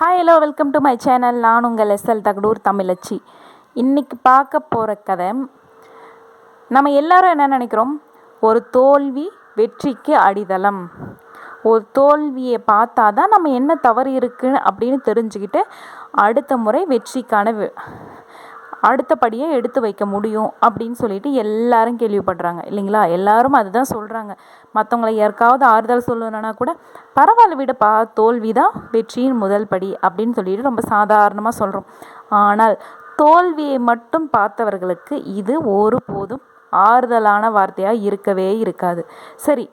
Hi hello welcome to my channel நான் உங்கள் SL Thagadur தமிழச்சி. இன்றைக்கி பார்க்க போகிற கதை நம்ம எல்லோரும் என்ன நினைக்கிறோம்? ஒரு தோல்வி வெற்றிக்கு அடித்தளம். ஒரு தோல்வியை பார்த்தா தான் நம்ம என்ன தவறு இருக்குன்னு அப்படின்னு தெரிஞ்சுக்கிட்டு அடுத்த முறை வெற்றிக்கான அடுத்தபடியே எடுத்து வைக்க முடியும் அப்படின்னு சொல்லிட்டு எல்லாரும் கேள்விப்படுறாங்க. இல்லைங்களா? எல்லாரும் அதுதான் சொல்கிறாங்க மற்றவங்களை யாருக்காவது ஆறுதல் சொல்லணும்னா கூட பரவாயில்ல விடப்பா தோல்வி தான் வெற்றியின் முதல் படி அப்படின்னு சொல்லிட்டு ரொம்ப சாதாரணமாக சொல்கிறோம் ஆனால் தோல்வியை மட்டும் பார்த்தவர்களுக்கு இது ஒருபோதும் ஆறுதலான வார்த்தையாக இருக்கவே இருக்காது. சரி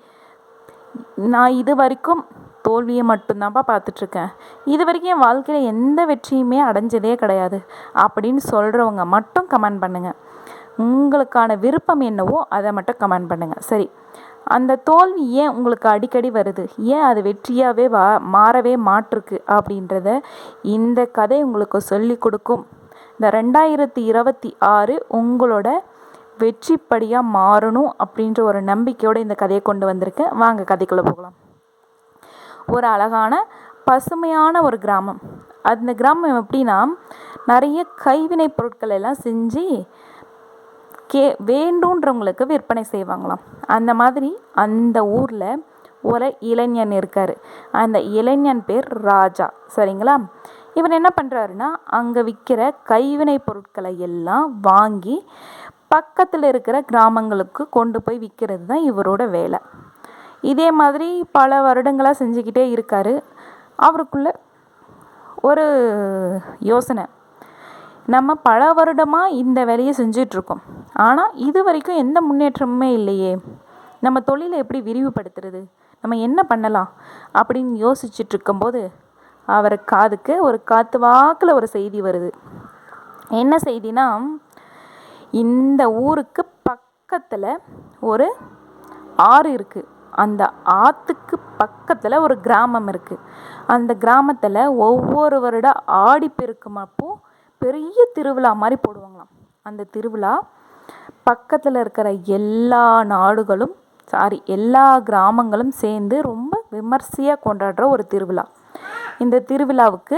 நான் இது வரைக்கும் தோல்வியை மட்டும்தான்ப்பா பார்த்துட்ருக்கேன். இது வரைக்கும் என் வாழ்க்கையில் எந்த வெற்றியுமே அடைஞ்சதே கிடையாது. அப்படின்னு சொல்கிறவங்க மட்டும் கமெண்ட் பண்ணுங்கள் உங்களுக்கான விருப்பம் என்னவோ அதை மட்டும் கமெண்ட் பண்ணுங்கள் சரி. அந்த தோல்வி ஏன் உங்களுக்கு அடிக்கடி வருது? ஏன் அது வெற்றியாகவே வா மாறவே மாட்டிருக்கு அப்படின்றத இந்த கதை உங்களுக்கு சொல்லி கொடுக்கும். இந்த ரெண்டாயிரத்தி இருபத்தி ஆறு உங்களோட வெற்றிப்படியாக மாறணும் அப்படின்ற ஒரு நம்பிக்கையோடு இந்த கதையை கொண்டு வந்திருக்கேன். வாங்க கதைக்குள்ளே போகலாம். ஒரு அழகான பசுமையான ஒரு கிராமம். அந்த கிராமம் எப்படின்னா நிறைய கைவினை பொருட்கள் எல்லாம் செஞ்சு கே வேண்டுன்றவங்களுக்கு விற்பனை செய்வாங்களாம். அந்த மாதிரி அந்த ஊரில் ஒரு இளைஞன் இருக்கார். அந்த இளைஞன் பேர் ராஜா. சரிங்களா? இவர் என்ன பண்ணுறாருன்னா அங்கே விற்கிற கைவினை பொருட்களை எல்லாம் வாங்கி பக்கத்தில் இருக்கிற கிராமங்களுக்கு கொண்டு போய் விற்கிறது தான் இவரோட வேலை. இதே மாதிரி பல வருடங்களாக செஞ்சுக்கிட்டே இருக்கார். அவருக்குள்ள ஒரு யோசனை. நம்ம பல வருடமாக இந்த வேலையை செஞ்சிட்ருக்கோம். ஆனால் இது வரைக்கும் எந்த முன்னேற்றமுமே இல்லையே. நம்ம தொழிலை எப்படி விரிவுபடுத்துறது? நம்ம என்ன பண்ணலாம்? அப்படின்னு யோசிச்சுட்டு இருக்கும்போது அவர் காதுக்கு ஒரு காத்து வாக்கில் ஒரு செய்தி வருது. என்ன செய்தினா இந்த ஊருக்கு பக்கத்தில் ஒரு ஆறு இருக்குது அந்த ஆற்றுக்கு பக்கத்தில் ஒரு கிராமம் இருக்குது அந்த கிராமத்தில் ஒவ்வொரு வருட ஆடிப்பெருக்கும் அப்போ பெரிய திருவிழா மாதிரி போடுவாங்களாம். அந்த திருவிழா பக்கத்தில் இருக்கிற எல்லா நாடுகளும் சாரி எல்லா கிராமங்களும் சேர்ந்து ரொம்ப விமர்சையாக கொண்டாடுற ஒரு திருவிழா. இந்த திருவிழாவுக்கு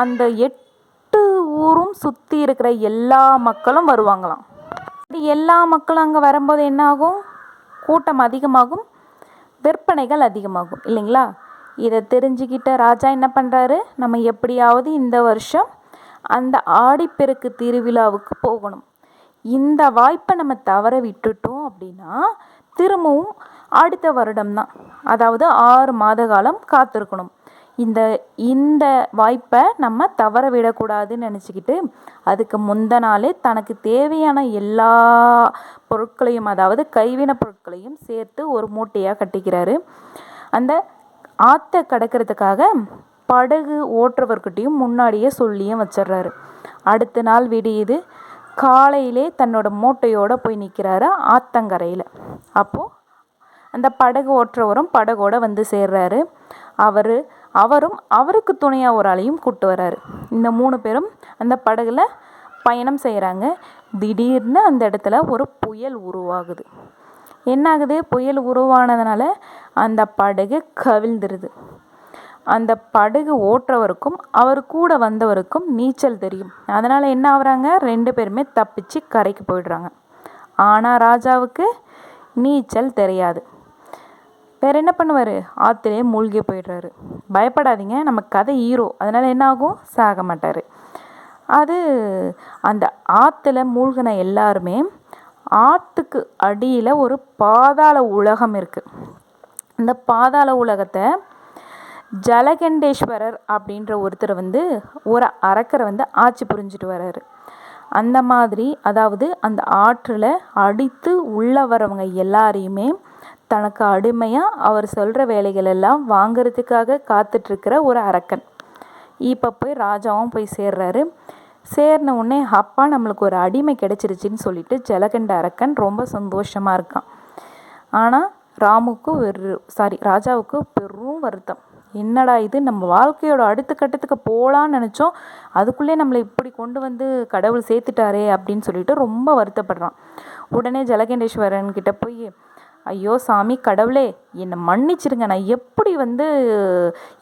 அந்த எட்டு ஊரும் சுற்றி இருக்கிற எல்லா மக்களும் வருவாங்களாம். எல்லா மக்களும் அங்கே வரும்போது என்ன ஆகும்? கூட்டம் அதிகமாகும். விற்பனைகள் அதிகமாகும் இல்லைங்களா? இதை தெரிஞ்சுக்கிட்ட ராஜா என்ன பண்ணுறாரு நம்ம எப்படியாவது இந்த வருஷம் அந்த ஆடிப்பெருக்கு திருவிழாவுக்கு போகணும். இந்த வாய்ப்பை நம்ம தவற விட்டுட்டோம் அப்படின்னா திரும்பவும் அடுத்த வருடம் தான். அதாவது ஆறு மாத காலம் காத்திருக்கணும். இந்த இந்த வாய்ப்பை நம்ம தவற விடக்கூடாதுன்னு நினச்சிக்கிட்டு அதுக்கு முந்த நாளே தனக்கு தேவையான எல்லா பொருட்களையும் அதாவது கைவினை பொருட்களையும் சேர்த்து ஒரு மூட்டையாக கட்டிக்கிறாரு. அந்த ஆற்றை கடக்கிறதுக்காக படகு ஓட்டுறவர்கிட்டையும் முன்னாடியே சொல்லியும் வச்சிடுறாரு. அடுத்த நாள் விடியுது. காலையிலே தன்னோட மூட்டையோடு போய் நிற்கிறாரு ஆத்தங்கரையில். அப்போது அந்த படகு ஓட்டுறவரும் படகோடு வந்து சேர்றாரு. அவர் அவரும் அவருக்கு துணையாக ஒரு ஆளையும் கூட்டு வராரு. இந்த மூணு பேரும் அந்த படகுல பயணம் செய்கிறாங்க திடீர்னு அந்த இடத்துல ஒரு புயல் உருவாகுது. என்ன ஆகுது புயல் உருவானதுனால அந்த படகு கவிழ்ந்துருது. அந்த படகு ஓட்டுறவருக்கும் அவர் கூட வந்தவருக்கும் நீச்சல் தெரியும். அதனால் என்ன ஆகுறாங்க? ரெண்டு பேருமே தப்பிச்சு கரைக்கு போயிடுறாங்க. ஆனால் ராஜாவுக்கு நீச்சல் தெரியாது. வேற என்ன பண்ணுவார்? ஆற்றுலேயே மூழ்கி போயிடுறாரு. பயப்படாதீங்க நம்ம கதை ஹீரோ அதனால் என்ன ஆகும் சாக மாட்டார். அது அந்த ஆற்றுல மூழ்கின எல்லாருமே ஆற்றுக்கு அடியில் ஒரு பாதாள உலகம் இருக்குது இந்த பாதாள உலகத்தை ஜலகண்டேஸ்வரர் அப்படின்ற ஒருத்தர் வந்து ஒரு அரக்கரை வந்து ஆட்சி புரிஞ்சுட்டு வர்றாரு அந்த மாதிரி அதாவது அந்த ஆற்றில் அடித்து உள்ளே வரவங்க எல்லாரையுமே தனக்கு அடிமையாக அவர் சொல்கிற வேலைகள் எல்லாம் காத்துட்ருக்கிற ஒரு அரக்கன். இப்போ போய் ராஜாவும் போய் சேர்றாரு. சேர்ன உடனே அப்பா நம்மளுக்கு ஒரு அடிமை கிடச்சிருச்சின்னு சொல்லிட்டு ஜலகண்ட அரக்கன் ரொம்ப சந்தோஷமாக இருக்கான். ஆனால் ராமுக்கு ஒரு சாரி ராஜாவுக்கு பெரும் வருத்தம். என்னடா இது? நம்ம வாழ்க்கையோட அடுத்த கட்டத்துக்கு போகலான்னு நினச்சோம். அதுக்குள்ளே நம்மளை இப்படி கொண்டு வந்து கடவுள் சேர்த்துட்டாரே அப்படின்னு சொல்லிட்டு ரொம்ப வருத்தப்படுறான். உடனே ஜலகண்டேஸ்வரன் கிட்ட போய் ஐயோ சாமி கடவுளே என்னை மன்னிச்சிருங்க. நான் எப்படி வந்து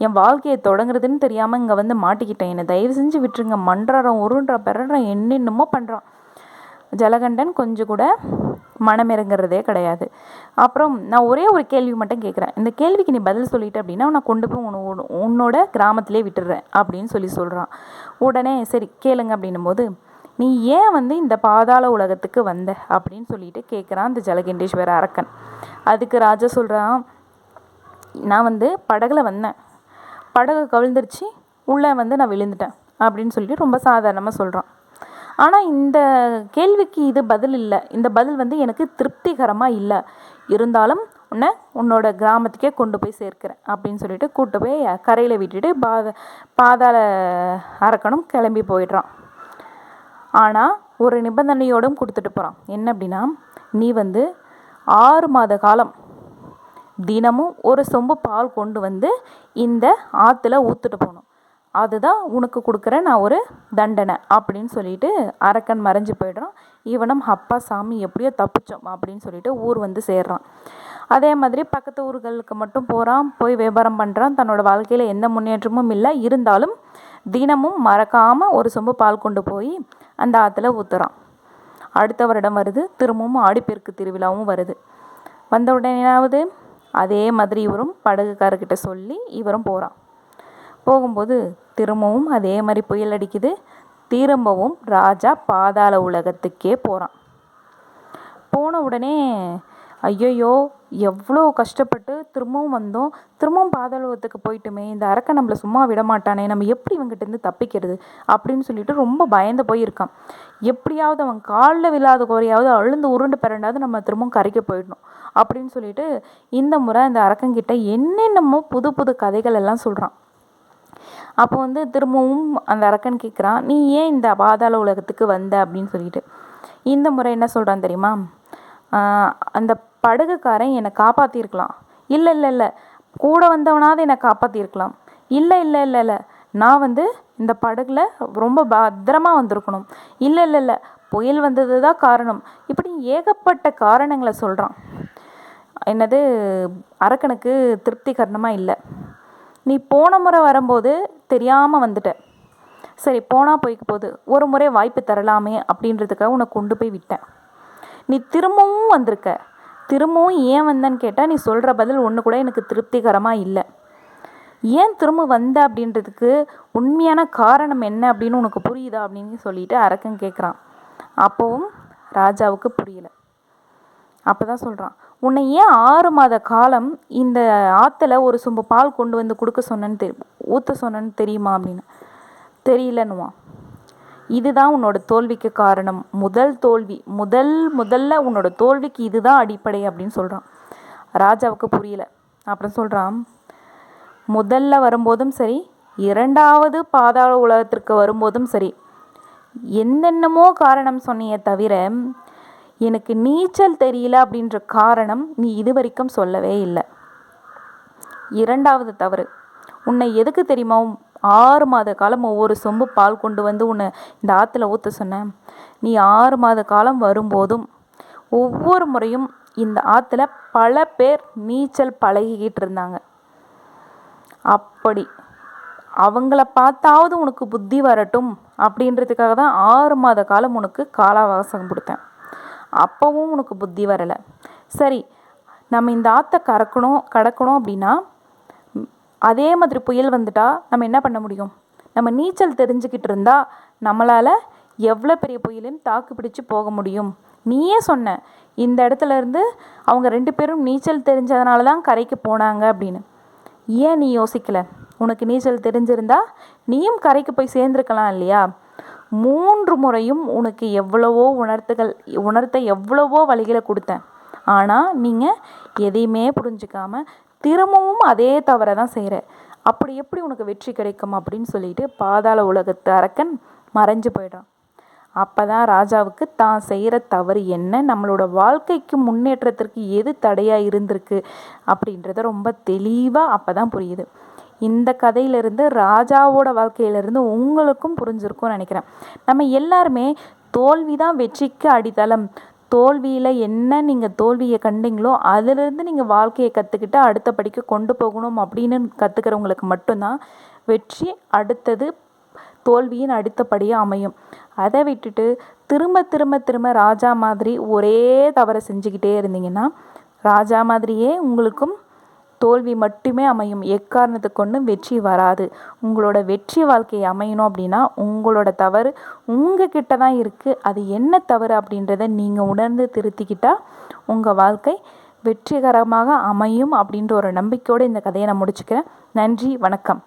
என் வாழ்க்கையை தொடங்குறதுன்னு தெரியாமல் இங்கே வந்து மாட்டிக்கிட்டேன். என்னை தயவு செஞ்சு விட்டுருங்க. மன்றாரம் உருன்ற பெறறான் என்னென்னமோ பண்ணுறான் ஜலகண்டன் கொஞ்சம் கூட மனமிறங்குறதே கிடையாது. அப்புறம் நான் ஒரே ஒரு கேள்வி மட்டும் கேட்குறேன் இந்த கேள்விக்கு நீ பதில் சொல்லிட்ட அப்படின்னா நான் கொண்டு போய் உன்னோட கிராமத்திலே விட்டுடுறேன் அப்படின்னு சொல்லி சொல்கிறான் உடனே சரி கேளுங்க அப்படின்னும் போது நீ ஏன் வந்து இந்த பாதாள உலகத்துக்கு வந்த? அப்படின்னு சொல்லிட்டு கேட்குறான் இந்த ஜலகண்டேஸ்வர அரக்கன். அதுக்கு ராஜா சொல்கிறான் நான் வந்து படகுல வந்தேன். படகு கவிழ்ந்துருச்சு உள்ளே வந்து நான் விழுந்துட்டேன் அப்படின்னு சொல்லிட்டு ரொம்ப சாதாரணமாக சொல்கிறான் ஆனால் இந்த கேள்விக்கு இது பதில் இல்லை. இந்த பதில் வந்து எனக்கு திருப்திகரமாக இல்லை. இருந்தாலும் உன்னை உன்னோட கிராமத்துக்கே கொண்டு போய் சேர்க்கிறேன் அப்படின்னு சொல்லிட்டு கூட்டு போய் கரையில் விட்டுட்டு பாத பாதாள அரக்கனும் கிளம்பி போயிடுறான். ஆனால் ஒரு நிபந்தனையோடும் கொடுத்துட்டு போகிறான் என்ன அப்படின்னா நீ வந்து ஆறு மாத காலம் தினமும் ஒரு சொம்பு பால் கொண்டு வந்து இந்த ஆற்றுல ஊற்றுட்டு போகணும். அதுதான் உனக்கு கொடுக்குற நான் ஒரு தண்டனை அப்படின்னு சொல்லிட்டு அரக்கன் மறைஞ்சு போயிடுறான். இவனும் அப்பா சாமி எப்படியோ தப்பிச்சோம் அப்படின்னு சொல்லிட்டு ஊர் வந்து சேர்றான். அதே மாதிரி பக்கத்து ஊர்களுக்கு மட்டும் போகிறான் போய் வியாபாரம் பண்ணுறான் தன்னோட வாழ்க்கையில் எந்த முன்னேற்றமும் இல்லை. இருந்தாலும் தினமும் மறக்காமல் ஒரு சொம்பு பால் கொண்டு போய் அந்த ஆற்றுல ஊற்றுறான் அடுத்த வருடம் வருது திரும்பவும் ஆடிப்பெருக்கு திருவிழாவும் வருது. வந்த உடனேயாவது அதே மாதிரி இவரும் படகுக்காரர்கிட்ட சொல்லி இவரும் போகிறான் போகும்போது திரும்பவும் அதே மாதிரி புயல் அடிக்குது திரும்பவும் ராஜா பாதாள உலகத்துக்கே போகிறான் போன உடனே ஐயையோ எவ்வளோ கஷ்டப்பட்டு திரும்பவும் வந்தோம். திரும்பவும் பாதாளத்துக்கு போயிட்டுமே இந்த அரக்கன் நம்மளை சும்மா விட மாட்டானே நம்ம எப்படி இவங்கிட்ட இருந்து தப்பிக்கிறது அப்படின்னு சொல்லிட்டு ரொம்ப பயந்து போயிருக்கான். எப்படியாவது அவன் காலில் விழாத குறையாவது அழுந்து உருண்டு பிறண்டாவது நம்ம திரும்பவும் கரைக்கு போயிடணும் அப்படின்னு சொல்லிட்டு இந்த முறை அந்த அரக்கங்கிட்ட என்னென்னமோ புது புது கதைகள் எல்லாம் சொல்கிறான் அப்போ வந்து திரும்பவும் அந்த அரக்கன் கேட்குறான் நீ ஏன் இந்த பாதாள உலகத்துக்கு வந்த? அப்படின்னு சொல்லிட்டு. இந்த முறை என்ன சொல்கிறான் தெரியுமா? அந்த படகுக்காரன் என்னை காப்பாற்றிருக்கலாம் இல்லை இல்லை இல்லை. கூட வந்தவனாவது என்னை காப்பாற்றிருக்கலாம் இல்லை இல்லை இல்லை இல்லை. நான் வந்து இந்த படகுல ரொம்ப பத்திரமா வந்திருக்கணும். இல்லை இல்லை இல்லை. புயல் வந்தது தான் காரணம். இப்படி ஏகப்பட்ட காரணங்களை சொல்கிறான் என்னது அரக்கனுக்கு திருப்திகரணமாக இல்லை. நீ போன முறை வரும்போது தெரியாமல் வந்துட்ட. சரி போனால் போய்க்க போகுது. ஒரு முறை வாய்ப்பு தரலாமே அப்படின்றதுக்காக உன்னை கொண்டு போய் விட்டேன். நீ திரும்பவும் வந்திருக்க. திரும்பவும் ஏன் வந்தேன்னு கேட்டால் நீ சொல்கிற பதில் ஒன்று கூட எனக்கு திருப்திகரமாக இல்லை. ஏன் திரும்ப வந்த அப்படின்றதுக்கு உண்மையான காரணம் என்ன அப்படின்னு உனக்கு புரியுதா அப்படின்னு சொல்லிட்டு அரக்கன் கேட்குறான் அப்போவும் ராஜாவுக்கு புரியல. அப்போ தான் சொல்கிறான் உன்னை ஏன் ஆறு மாத காலம் இந்த ஆற்றுல ஒரு சொம்பு பால் கொண்டு வந்து கொடுக்க சொன்னேன்னு தெரி ஊற்ற சொன்னேன்னு தெரியுமா அப்படின்னு? தெரியலன்னுவான். இதுதான் உன்னோட தோல்விக்கு காரணம். முதல் தோல்வி முதல் முதல்ல உன்னோட தோல்விக்கு இதுதான் அடிப்படை அப்படின்னு சொல்கிறான் ராஜாவுக்கு புரியல. அப்புறம் சொல்கிறான் முதல்ல வரும்போதும் சரி இரண்டாவது பாதாள உலகத்திற்கு வரும்போதும் சரி என்னென்னமோ காரணம் சொன்னியே தவிர எனக்கு நீச்சல் தெரியல அப்படின்ற காரணம் நீ இதுவரைக்கும் சொல்லவே இல்லை. இரண்டாவது தவறு உன்னை எதுக்கு தெரியுமா? ஆறு மாத காலம் ஒவ்வொரு சொம்பு பால் கொண்டு வந்து உன்னை இந்த ஆற்றுல ஊற்ற சொன்னேன். நீ ஆறு மாத காலம் வரும்போதும் ஒவ்வொரு முறையும் இந்த ஆற்றுல பல பேர் நீச்சல் பழகிக்கிட்டு இருந்தாங்க. அப்படி அவங்கள பார்த்தாவது உனக்கு புத்தி வரட்டும் அப்படின்றதுக்காக தான் ஆறு மாத காலம் உனக்கு காலாவகாசம் கொடுத்தேன். அப்போவும் உனக்கு புத்தி வரலை. சரி நம்ம இந்த ஆற்றை கறக்கணும் கடக்கணும் அப்படின்னா அதே மாதிரி புயல் வந்துட்டா நம்ம என்ன பண்ண முடியும்? நம்ம நீச்சல் தெரிஞ்சுக்கிட்டு இருந்தால் நம்மளால் எவ்வளோ பெரிய புயலையும் தாக்கு பிடிச்சு போக முடியும். நீயே சொன்ன இந்த இடத்துல இருந்து அவங்க ரெண்டு பேரும் நீச்சல் தெரிஞ்சதுனால தான் கரைக்கு போனாங்க அப்படின்னு. ஏன் நீ யோசிக்கல? உனக்கு நீச்சல் தெரிஞ்சிருந்தா நீயும் கரைக்கு போய் சேர்ந்துருக்கலாம் இல்லையா? மூன்று முறையும் உனக்கு எவ்வளவோ உணர்த்துகள் உணர்த்த எவ்வளவோ வழிகளை கொடுத்தேன். ஆனால் நீங்கள் எதையுமே புரிஞ்சுக்காமல் திரும்பவும் அதே தவறை தான் செய்கிற அப்படி எப்படி உனக்கு வெற்றி கிடைக்கும் அப்படின்னு சொல்லிட்டு பாதாள உலகத்து அரக்கன் மறைஞ்சு போயிடுறான். அப்போ தான் ராஜாவுக்கு தான் செய்கிற தவறு என்ன? நம்மளோட வாழ்க்கைக்கு முன்னேற்றத்திற்கு எது தடையாக இருந்திருக்கு? அப்படின்றத ரொம்ப தெளிவாக அப்போ தான் புரியுது. இந்த கதையிலிருந்து ராஜாவோட வாழ்க்கையிலேருந்து உங்களுக்கும் புரிஞ்சிருக்கும்னு நினைக்கிறேன். நம்ம எல்லாருமே தோல்வி தான் வெற்றிக்கு அடித்தளம். தோல்வியில் என்ன நீங்கள் தோல்வியை கண்டீங்களோ அதிலிருந்து நீங்கள் வாழ்க்கையை கற்றுக்கிட்டு அடுத்த படிக்கு கொண்டு போகணும் அப்படின்னு கற்றுக்கிறவங்களுக்கு மட்டும்தான் வெற்றி அடுத்தது தோல்வியின் அடுத்தபடியாக அமையும். அதை விட்டுட்டு திரும்ப திரும்ப திரும்ப ராஜா மாதிரி ஒரே தவறை செஞ்சுக்கிட்டே இருந்தீங்கன்னா ராஜா மாதிரியே உங்களுக்கும் தோல்வி மட்டுமே அமையும். எக்காரணத்தை கொண்டும் வெற்றி வராது. உங்களோட வெற்றி வாழ்க்கை அமையணும் அப்படின்னா உங்களோட தவறு உங்கள் கிட்ட தான் இருக்குது அது என்ன தவறு அப்படின்றத நீங்கள் உணர்ந்து திருத்திக்கிட்டால் உங்கள் வாழ்க்கை வெற்றிகரமாக அமையும் அப்படின்ற ஒரு நம்பிக்கையோடு இந்த கதையை நான் முடிச்சுக்கிறேன். நன்றி வணக்கம்.